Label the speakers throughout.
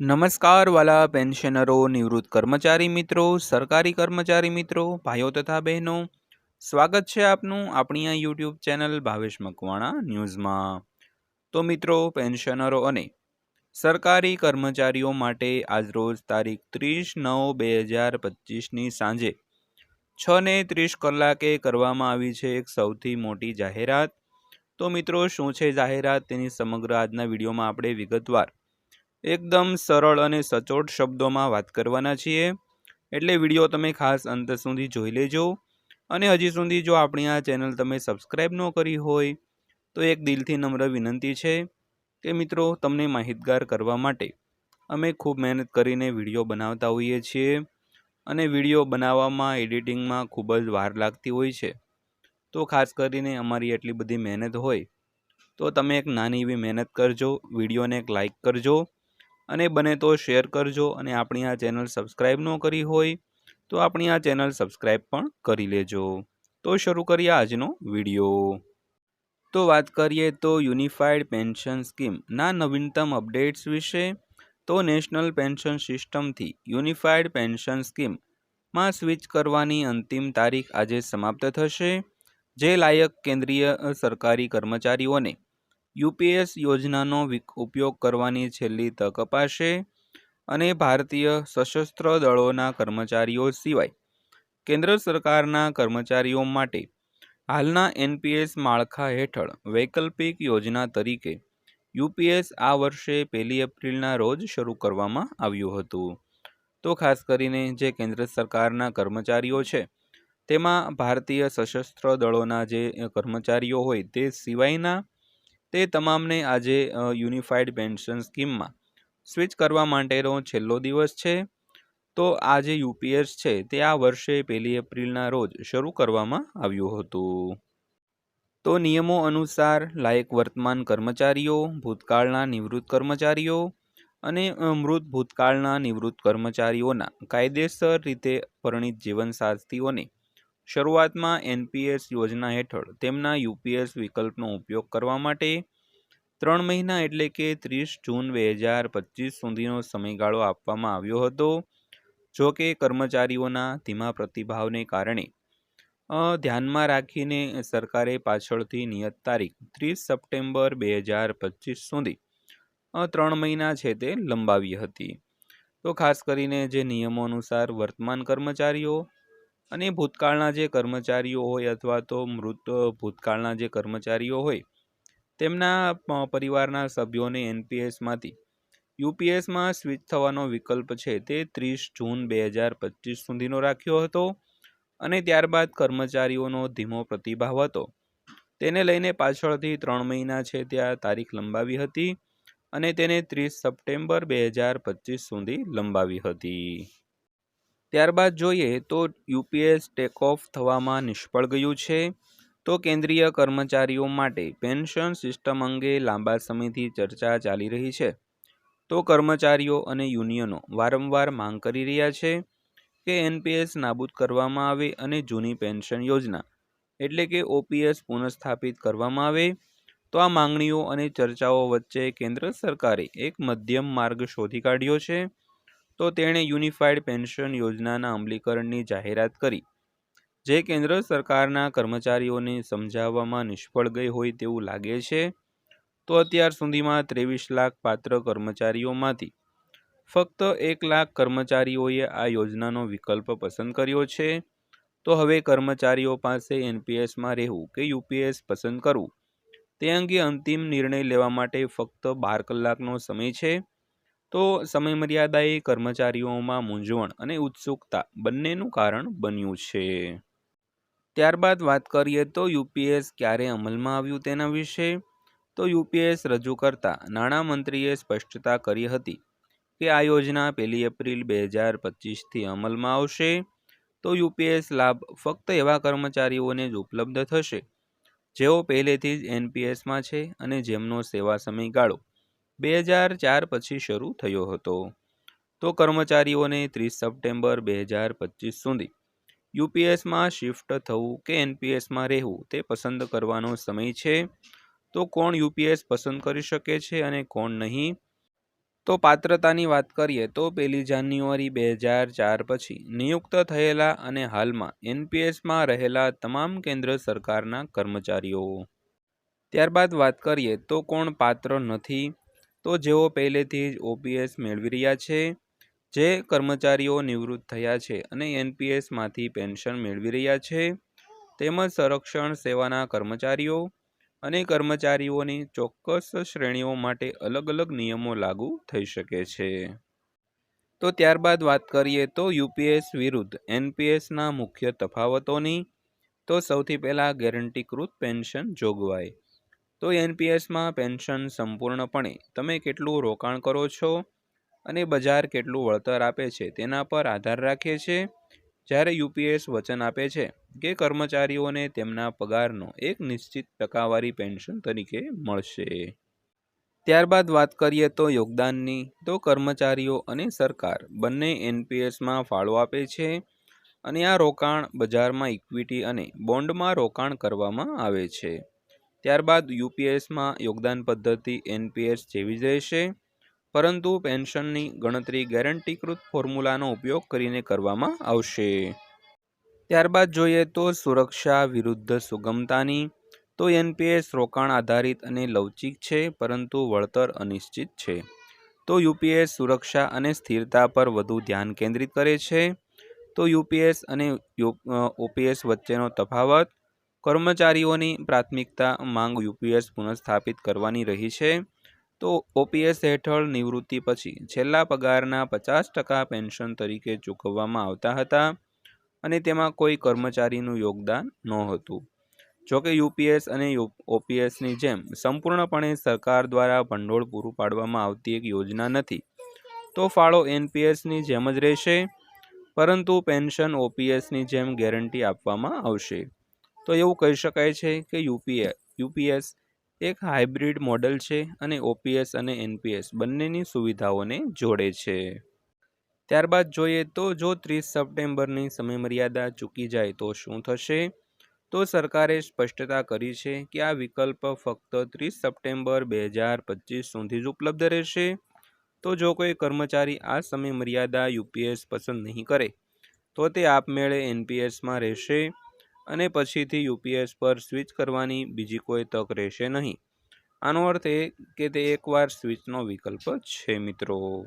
Speaker 1: નમસ્કાર, વાલા પેન્શનરો, નિવૃત્ત કર્મચારી મિત્રો, સરકારી કર્મચારી મિત્રો, ભાઈઓ તથા બહેનો. સ્વાગત છે આપનું આપણી આ યુટ્યુબ ચેનલ ભાવેશ મકવાણા ન્યૂઝમાં. તો મિત્રો, પેન્શનરો અને સરકારી કર્મચારીઓ માટે આજરોજ તારીખ ત્રીસ નવ બે હજાર પચીસની સાંજે છ ને ત્રીસ કલાકે કરવામાં આવી છે એક સૌથી મોટી જાહેરાત. તો મિત્રો, શું છે જાહેરાત? તેની સમગ્ર આજના વિડીયોમાં આપણે વિગતવાર એકદમ સરળ અને સચોટ શબ્દોમાં વાત કરવાના છીએ. એટલે વીડિયો તમે ખાસ અંત સુધી જોઈ લેજો. અને હજી સુધી જો આપણી આ ચેનલ તમે સબસ્ક્રાઈબ ન કરી હોય, તો એક દિલથી નમ્ર વિનંતી છે કે મિત્રો, તમને માહિતગાર કરવા માટે અમે ખૂબ મહેનત કરીને વીડિયો બનાવતા હોઈએ છીએ. અને વીડિયો બનાવવામાં, એડિટિંગમાં ખૂબ જ વાર લાગતી હોય છે. તો ખાસ કરીને અમારી એટલી બધી મહેનત હોય, તો તમે એક નાની એવી મહેનત કરજો, વિડીયોને એક લાઇક કરજો અને બને તો શેર કરજો અને આપણી આ ચેનલ સબસ્ક્રાઈબ ન કરી હોય તો આપણી આ ચેનલ સબસ્ક્રાઈબ પણ કરી લેજો. તો શરૂ કરીએ આજનો વીડિયો. તો વાત કરીએ તો યુનિફાઈડ પેન્શન સ્કીમના નવીનતમ અપડેટ્સ વિશે. તો નેશનલ પેન્શન સિસ્ટમથી યુનિફાઈડ પેન્શન સ્કીમમાં સ્વિચ કરવાની અંતિમ તારીખ આજે સમાપ્ત થશે. જે લાયક કેન્દ્રીય સરકારી કર્મચારીઓને યુપીએસ યોજનાનો ઉપયોગ કરવાની છેલ્લી તક અપાશે અને ભારતીય સશસ્ત્ર દળોના કર્મચારીઓ સિવાય કેન્દ્ર સરકારના કર્મચારીઓ માટે હાલના એનપીએસ માળખા હેઠળ વૈકલ્પિક યોજના તરીકે યુપીએસ આ વર્ષે પહેલી એપ્રિલના રોજ શરૂ કરવામાં આવ્યું હતું. તો ખાસ કરીને જે કેન્દ્ર સરકારના કર્મચારીઓ છે, તેમાં ભારતીય સશસ્ત્ર દળોના જે કર્મચારીઓ હોય તે સિવાયના તે તમામને આજે યુનિફાઈડ પેન્શન સ્કીમમાં સ્વિચ કરવા માટેનો છેલ્લો દિવસ છે. તો આ જે યુપીએસ છે, તે આ વર્ષે પહેલી એપ્રિલના રોજ શરૂ કરવામાં આવ્યું હતું. તો નિયમો અનુસાર લાયક વર્તમાન કર્મચારીઓ, ભૂતકાળના નિવૃત્ત કર્મચારીઓ અને મૃત ભૂતકાળના નિવૃત્ત કર્મચારીઓના કાયદેસર રીતે પરિણિત જીવનસાથીઓને શરૂઆતમાં એનપીએસ યોજના હેઠળ તેમના યુપીએસ વિકલ્પનો ઉપયોગ કરવા માટે ત્રણ મહિના એટલે કે ત્રીસ જૂન બે હજાર પચીસ સુધીનો સમયગાળો આપવામાં આવ્યો હતો, જો કે કર્મચારીઓના ધીમા પ્રતિભાવને કારણે. ધ્યાનમાં રાખીને સરકારે પાછળથી નિયત તારીખ ત્રીસ સપ્ટેમ્બર બે હજાર પચીસ સુધી ત્રણ મહિના છે તે લંબાવી હતી. તો ખાસ કરીને જે નિયમો અનુસાર વર્તમાન કર્મચારીઓ અને ભૂતકાળના જે કર્મચારીઓ હોય અથવા તો મૃત ભૂતકાળના જે કર્મચારીઓ હોય, તેમના પરિવારના સભ્યોને એનપીએસમાંથી, યુપીએસમાં સ્વિચ થવાનો વિકલ્પ છે તે ત્રીસ જૂન બે હજાર પચીસ સુધીનો રાખ્યો હતો અને ત્યારબાદ કર્મચારીઓનો ધીમો પ્રતિભાવ હતો. તેને લઈને પાછળથી ત્રણ મહિના છે ત્યાં તારીખ લંબાવી હતી અને તેને ત્રીસ સપ્ટેમ્બર બે હજાર પચીસ સુધી લંબાવી હતી. ત્યારબાદ જોઈએ તો યુપીએસ ટેક ઓફ થવામાં નિષ્ફળ ગયું છે. તો કેન્દ્રીય કર્મચારીઓ માટે પેન્શન સિસ્ટમ અંગે લાંબા સમયથી ચર્ચા ચાલી રહી છે. તો કર્મચારીઓ અને યુનિયનો વારંવાર માંગ કરી રહ્યા છે કે એનપીએસ નાબૂદ કરવામાં આવે અને જૂની પેન્શન યોજના, એટલે કે ઓપીએસ પુનઃસ્થાપિત કરવામાં આવે. તો આ માંગણીઓ અને ચર્ચાઓ વચ્ચે કેન્દ્ર સરકારે એક મધ્યમ માર્ગ શોધી કાઢ્યો છે. તો તેણે યુનિફાઈડ પેન્શન યોજનાના અમલીકરણની જાહેરાત કરી, જે કેન્દ્ર સરકારના કર્મચારીઓને સમજાવવામાં નિષ્ફળ ગઈ હોય તેવું લાગે છે, તો અત્યાર સુધીમાં ત્રેવીસ લાખ પાત્ર કર્મચારીઓમાંથી ફક્ત એક લાખ કર્મચારીઓએ આ યોજનાનો વિકલ્પ પસંદ કર્યો છે, તો હવે કર્મચારીઓ પાસે એનપીએસમાં રહેવું કે યુપીએસ પસંદ કરવું, તે અંગે અંતિમ નિર્ણય લેવા માટે ફક્ત બાર કલાકનો સમય છે. તો સમયમર્યાદાએ કર્મચારીઓમાં મૂંઝવણ અને ઉત્સુકતા બંનેનું કારણ બન્યું છે. ત્યારબાદ વાત કરીએ તો યુપીએસ ક્યારે અમલમાં આવ્યું તેના વિશે? તો યુપીએસ રજૂ કરતા નાણામંત્રીએ સ્પષ્ટતા કરી હતી કે આ યોજના પહેલી એપ્રિલ બે હજાર પચીસથી અમલમાં આવશે. તો યુપીએસ લાભ ફક્ત એવા કર્મચારીઓને જ ઉપલબ્ધ થશે જેઓ પહેલેથી જ એનપીએસમાં છે અને જેમનો સેવા સમયગાળો બે હજાર ચાર પછી શરૂ થયો હતો. તો કર્મચારીઓને ત્રીસ સપ્ટેમ્બર બે હજાર પચીસ સુધી યુપીએસમાં શિફ્ટ થવું કે એનપીએસમાં રહેવું તે પસંદ કરવાનો સમય છે. તો કોણ યુપીએસ પસંદ કરી શકે છે અને કોણ નહીં? તો પાત્રતાની વાત કરીએ તો પહેલી જાન્યુઆરી બે હજાર ચાર પછી નિયુક્ત થયેલા અને હાલમાં એનપીએસમાં રહેલા તમામ કેન્દ્ર સરકારના કર્મચારીઓ. ત્યારબાદ વાત કરીએ તો કોણ પાત્ર નથી? તો જેઓ પહેલેથી જ ઓપીએસ મેળવી રહ્યા છે, જે કર્મચારીઓ નિવૃત્ત થયા છે અને એનપીએસમાંથી પેન્શન મેળવી રહ્યા છે, તેમજ સંરક્ષણ સેવાના કર્મચારીઓ અને કર્મચારીઓની ચોક્કસ શ્રેણીઓ માટે અલગ અલગ નિયમો લાગુ થઈ શકે છે. તો ત્યારબાદ વાત કરીએ તો યુપીએસ વિરુદ્ધ એનપીએસના મુખ્ય તફાવતોની, તો સૌથી પહેલાં ગેરંટીકૃત પેન્શન જોગવાઈ. તો એનપીએસમાં પેન્શન સંપૂર્ણપણે તમે કેટલું રોકાણ કરો છો અને બજાર કેટલું વળતર આપે છે તેના પર આધાર રાખે છે? જ્યારે યુપીએસ વચન આપે છે કે કર્મચારીઓને તેમના પગારનો એક નિશ્ચિત ટકાવારી પેન્શન તરીકે મળશે. ત્યારબાદ વાત કરીએ તો યોગદાનની, તો કર્મચારીઓ અને સરકાર બંને એનપીએસમાં ફાળો આપે છે અને આ રોકાણ બજારમાં ઇક્વિટી અને બોન્ડમાં રોકાણ કરવામાં આવે છે. ત્યારબાદ યુપીએસમાં યોગદાન પદ્ધતિ એનપીએસ જેવી જ રહેશે. પરંતુ પેન્શનની ગણતરી ગેરંટીકૃત ફોર્મ્યુલાનો ઉપયોગ કરીને કરવામાં આવશે. ત્યારબાદ જોઈએ તો સુરક્ષા વિરુદ્ધ સુગમતાની. તો એનપીએસ રોકાણ આધારિત અને લવચિક છે, પરંતુ વળતર અનિશ્ચિત છે. તો યુપીએસ સુરક્ષા અને સ્થિરતા પર વધુ ધ્યાન કેન્દ્રિત કરે છે. તો યુપીએસ અને ઓપીએસ વચ્ચેનો તફાવત. કર્મચારીઓની પ્રાથમિકતા માંગ યુપીએસ પુનઃસ્થાપિત કરવાની રહી છે. તો ઓપીએસ હેઠળ નિવૃત્તિ પછી છેલ્લા પગારના પચાસ ટકા પેન્શન તરીકે ચૂકવવામાં આવતા હતા અને તેમાં કોઈ કર્મચારીનું યોગદાન નહોતું. જોકે યુપીએસ અને ઓપીએસની જેમ સંપૂર્ણપણે સરકાર દ્વારા ભંડોળ પૂરું પાડવામાં આવતી એક યોજના નથી. તો ફાળો એનપીએસની જેમ જ રહેશે, પરંતુ પેન્શન ઓપીએસની જેમ ગેરંટી આપવામાં આવશે. તો એવું કહી શકાય છે કે યુપીએ, યુપીએસ એક હાઇબ્રિડ મોડલ છે અને ઓપીએસ અને એનપીએસ બંનેની સુવિધાઓને જોડે છે. ત્યારબાદ જોઈએ તો જો ત્રીસ સપ્ટેમ્બરની સમયમર્યાદા ચૂકી જાય તો શું થશે? તો સરકારે સ્પષ્ટતા કરી છે કે આ વિકલ્પ ફક્ત ત્રીસ સપ્ટેમ્બર બે હજાર પચીસ સુધી જ ઉપલબ્ધ રહેશે. તો જો કોઈ કર્મચારી આ સમયમર્યાદા યુપીએસ પસંદ નહીં કરે, તો તે આપમેળે એનપીએસમાં રહેશે. અને પછીથી યુપીએસ પર સ્વિચ કરવાની બીજી કોઈ તક રહેશે નહીં. આનો અર્થ એ કે તે એકવાર સ્વિચનો વિકલ્પ છે, મિત્રો.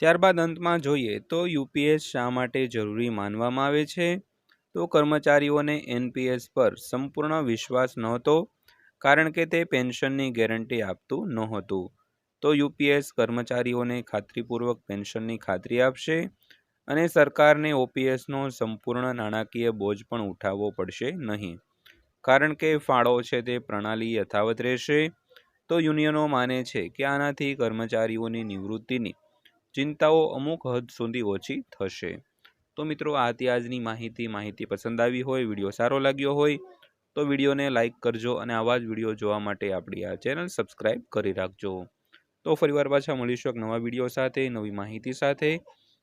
Speaker 1: ત્યારબાદ અંતમાં જોઈએ તો યુપીએસ શા માટે જરૂરી માનવામાં આવે છે? તો કર્મચારીઓને એનપીએસ પર સંપૂર્ણ વિશ્વાસ નહોતો, કારણ કે તે પેન્શનની ગેરંટી આપતું નહોતું. તો યુપીએસ કર્મચારીઓને ખાતરીપૂર્વક પેન્શનની ખાતરી આપશે? અને સરકારને ઓપીએસનો સંપૂર્ણ નાણાકીય બોજ પણ ઉઠાવવો પડશે નહીં. કારણ કે ફાળો છે તે પ્રણાલી યથાવત રહેશે. તો યુનિયનો માને છે કે આનાથી કર્મચારીઓની નિવૃત્તિની ચિંતાઓ અમુક હદ સુધી ઓછી થશે. તો મિત્રો, આ હતી આજની માહિતી. માહિતી પસંદ આવી હોય, વીડિયો સારો લાગ્યો હોય, તો વિડીયોને લાઇક કરજો અને આવા જ વીડિયો જોવા માટે આપણી આ ચેનલ સબસ્ક્રાઈબ કરી રાખજો. તો ફરીવાર પાછા મળીશું એક નવા વીડિયો સાથે, નવી માહિતી સાથે.